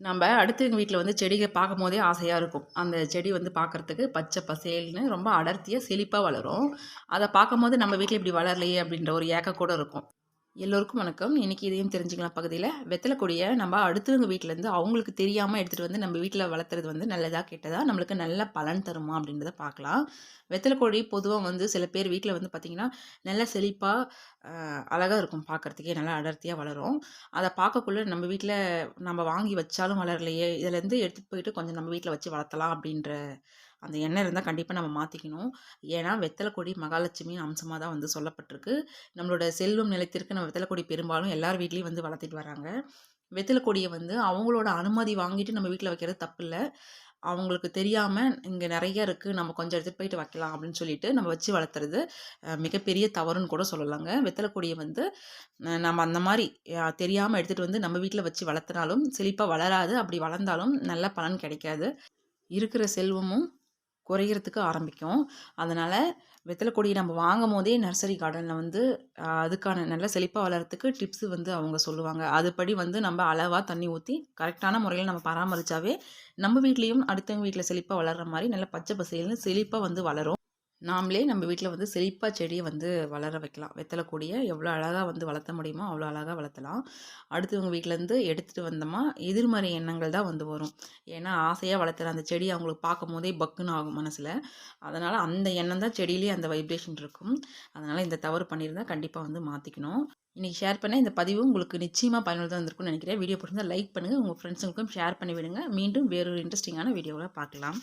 நம்ம அடுத்தவங்க வீட்டில் வந்து செடிகள் பார்க்கும் போதே ஆசையாக இருக்கும். அந்த செடி வந்து பார்க்குறதுக்கு பச்சை பசேல்னு ரொம்ப அடர்த்தியாக செழிப்பாக வளரும். அதை பார்க்கும் போது நம்ம வீட்டில் இப்படி வளரலையே அப்படின்ற ஒரு ஏக்கம் கூட இருக்கும். எல்லோருக்கும் வணக்கம். இன்றைக்கி இதையும் தெரிஞ்சுக்கலாம் பகுதியில். வெத்தலை கொடியை நம்ம அடுத்தவங்க வீட்டிலேருந்து அவங்களுக்கு தெரியாமல் எடுத்துகிட்டு வந்து நம்ம வீட்டில் வளர்த்துறது வந்து நல்லதாக கெட்டதா நம்மளுக்கு நல்ல பலன் தருமா அப்படின்றத பார்க்கலாம். வெத்தலை கொடி பொதுவாக வந்து சில பேர் வீட்டில் வந்து பார்த்திங்கன்னா நல்ல செழிப்பாக அழகாக இருக்கும் பார்க்குறதுக்கே நல்லா அடர்த்தியாக வளரும். அதை பார்க்கக்குள்ள நம்ம வீட்டில் நம்ம வாங்கி வச்சாலும் வளரலையே. இதுலேருந்து எடுத்துகிட்டு போயிட்டு கொஞ்சம் நம்ம வீட்டில் வச்சு வளர்த்தலாம் அப்படின்ற அந்த எண்ணெய் இருந்தால் கண்டிப்பாக நம்ம மாற்றிக்கணும் ஏன்னா வெத்தலைக்கொடி மகாலட்சுமியின் அம்சமாக தான் வந்து சொல்லப்பட்டிருக்கு. நம்மளோட செல்வம் நிலைத்திற்கு நம்ம வெத்தலைக்கொடி பெரும்பாலும் எல்லார் வீட்லேயும் வந்து வளர்த்திட்டு வராங்க. வெத்தலைக்கொடியை வந்து அவங்களோட அனுமதி வாங்கிட்டு நம்ம வீட்டில் வைக்கிறது தப்பு இல்லை அவங்களுக்கு தெரியாமல் இங்கே நிறைய இருக்குது நம்ம கொஞ்சம் எடுத்துகிட்டு போயிட்டு வைக்கலாம் அப்படின்னு சொல்லிட்டு நம்ம வச்சு வளர்த்துறது மிகப்பெரிய தவறுன்னு கூட சொல்லலாங்க. வெத்தலை கொடியை வந்து நம்ம அந்த மாதிரி தெரியாமல் எடுத்துகிட்டு வந்து நம்ம வீட்டில் வச்சு வளர்த்துனாலும் செழிப்பாக வளராது. அப்படி வளர்ந்தாலும் நல்ல பலன் கிடைக்காது. இருக்கிற செல்வமும் குறையிறதுக்கு ஆரம்பிக்கும். அதனால் வெத்தலை கொடி நம்ம வாங்கும் போதே நர்சரி கார்டனில் வந்து அதுக்கான நல்ல செழிப்பாக வளர்கிறதுக்கு டிப்ஸு வந்து அவங்க சொல்லுவாங்க. அதுபடி வந்து நம்ம அளவாக தண்ணி ஊற்றி கரெக்டான முறையில் நம்ம பராமரித்தாவே நம்ம வீட்லேயும் அடுத்தவங்க வீட்டில் செழிப்பாக வளர்கிற மாதிரி நல்ல பச்சை பசேல்னு செழிப்பாக வந்து வளரும். நாமளே நம்ம வீட்டில் வந்து செழிப்பாக செடியை வந்து வளர வைக்கலாம். வெத்தலை கொடியை எவ்வளோ அழகாக வந்து வளர்த்த முடியுமோ அவ்வளோ அழகாக வளர்த்தலாம். அடுத்தவங்க வீட்டிலேருந்து எடுத்துகிட்டு வந்தோமா எதிர்மறை எண்ணங்கள் தான் வந்து வரும். ஏன்னா ஆசையாக வளர்த்துற அந்த செடி அவங்களுக்கு பார்க்கும் போதே பக்குன்னு ஆகும் மனசில். அதனால் அந்த எண்ணம் தான் செடியிலே அந்த வைப்ரேஷன் இருக்கும். அதனால் இந்த தவறு பண்ணியிருந்தால் கண்டிப்பாக வந்து மாற்றிக்கணும் இன்றைக்கி ஷேர் பண்ண இந்த பதிவு உங்களுக்கு நிச்சயமாக பயனுள்ளதாக இருந்திருக்கும்னு நினைக்கிறேன். வீடியோ பிடிச்சிருந்தால் லைக் பண்ணுங்கள் உங்கள் ஃப்ரெண்ட்ஸுங்களுக்கும் ஷேர் பண்ணி விடுங்க. மீண்டும் வேறொரு இன்ட்ரெஸ்டிங்கான வீடியோவில் பார்க்கலாம்.